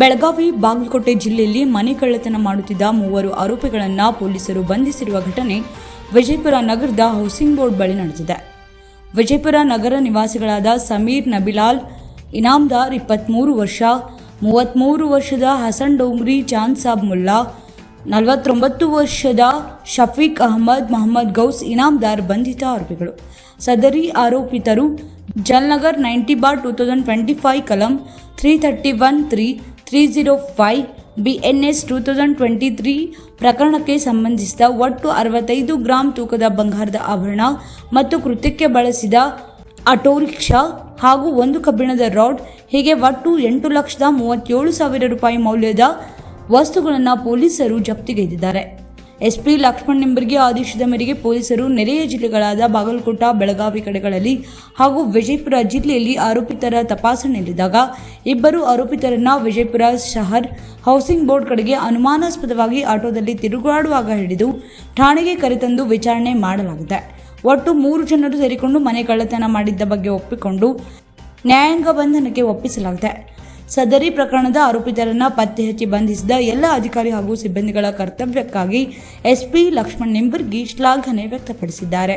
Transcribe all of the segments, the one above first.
ಬೆಳಗಾವಿ, ಬಾಗಲಕೋಟೆ ಜಿಲ್ಲೆಯಲ್ಲಿ ಮನೆ ಕಳ್ಳತನ ಮಾಡುತ್ತಿದ್ದ ಮೂವರು ಆರೋಪಿಗಳನ್ನು ಪೊಲೀಸರು ಬಂಧಿಸಿರುವ ಘಟನೆ ವಿಜಯಪುರ ನಗರದ ಹೌಸಿಂಗ್ ಬೋರ್ಡ್ ಬಳಿ ನಡೆದಿದೆ. ವಿಜಯಪುರ ನಗರ ನಿವಾಸಿಗಳಾದ ಸಮೀರ್ ನಬಿಲಾಲ್, ಇನಾಮ್ದಾರ್ ಇಪ್ಪತ್ತ್ಮೂರು ವರ್ಷ ಮೂವತ್ತ್ಮೂರು ವರ್ಷದ ಹಸನ್ ಡೋಂಗ್ರಿ, ಚಾಂದ್ ಸಾಬ್ ಮುಲ್ಲಾ, ನಲವತ್ತೊಂಬತ್ತು ವರ್ಷದ ಶಫೀಕ್ ಅಹಮದ್, ಮೊಹಮ್ಮದ್ ಗೌಸ್, ಇನಾಮ್ದಾರ್ ಬಂಧಿತ ಆರೋಪಿಗಳು. ಸದರಿ ಆರೋಪಿತರು Jalnagar ninety bar two thousand twenty five ಕಲಂ three thirty one three three zero five B N S two thousand twenty three ಪ್ರಕರಣಕ್ಕೆ ಸಂಬಂಧಿಸಿದ ಒಟ್ಟು ಅರವತ್ತೈದು ಗ್ರಾಂ ತೂಕದ ಬಂಗಾರದ ಆಭರಣ ಮತ್ತು ಕೃತ್ಯಕ್ಕೆ ಬಳಸಿದ ಆಟೋರಿಕ್ಷಾ ಹಾಗೂ ಒಂದು ಕಬ್ಬಿಣದ ರಾಡ್ ಹೀಗೆ ಒಟ್ಟು ಎಂಟು ಲಕ್ಷದ ಮೂವತ್ತೇಳು ಸಾವಿರ ರೂಪಾಯಿ ಮೌಲ್ಯದ ವಸ್ತುಗಳನ್ನು ಪೊಲೀಸರು ಜಪ್ತಿಗೈದಿದ್ದಾರೆ ಎಸ್ಪಿ ಲಕ್ಷ್ಮಣ್ ನಿಂಬರ್ಗಿ ಆದೇಶದ ಮೇರೆಗೆ ಪೊಲೀಸರು ನೆರೆಯ ಜಿಲ್ಲೆಗಳಾದ ಬಾಗಲಕೋಟ, ಬೆಳಗಾವಿ ಕಡೆಗಳಲ್ಲಿ ಹಾಗೂ ವಿಜಯಪುರ ಜಿಲ್ಲೆಯಲ್ಲಿ ಆರೋಪಿತರ ತಪಾಸಣೆಯಲ್ಲಿದ್ದಾಗ ಇಬ್ಬರು ಆರೋಪಿತರನ್ನ ವಿಜಯಪುರ ಶಹರ್ ಹೌಸಿಂಗ್ ಬೋರ್ಡ್ ಕಡೆಗೆ ಅನುಮಾನಾಸ್ಪದವಾಗಿ ಆಟೋದಲ್ಲಿ ತಿರುಗಾಡುವಾಗ ಹಿಡಿದು ಠಾಣೆಗೆ ಕರೆತಂದು ವಿಚಾರಣೆ ಮಾಡಲಾಗಿದೆ. ಒಟ್ಟು ಮೂರು ಜನರು ಸೇರಿಕೊಂಡು ಮನೆ ಕಳ್ಳತನ ಮಾಡಿದ್ದ ಬಗ್ಗೆ ಒಪ್ಪಿಕೊಂಡು ನ್ಯಾಯಾಂಗ ಬಂಧನಕ್ಕೆ ಒಪ್ಪಿಸಲಾಗಿದೆ. ಸದರಿ ಪ್ರಕರಣದ ಆರೋಪಿತರನ್ನ ಪತ್ತೆ ಹಚ್ಚಿ ಬಂಧಿಸಿದ ಎಲ್ಲ ಅಧಿಕಾರಿ ಹಾಗೂ ಸಿಬ್ಬಂದಿಗಳ ಕರ್ತವ್ಯಕ್ಕಾಗಿ ಎಸ್ಪಿ ಲಕ್ಷ್ಮಣ್ ನಿಂಬರ್ಗಿ ಶ್ಲಾಘನೆ ವ್ಯಕ್ತಪಡಿಸಿದ್ದಾರೆ.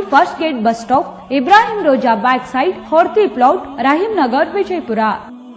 School First Gate Bus Stop, Ibrahim Roja Backside, Horti Plot, Rahimnagar, Vijaypura.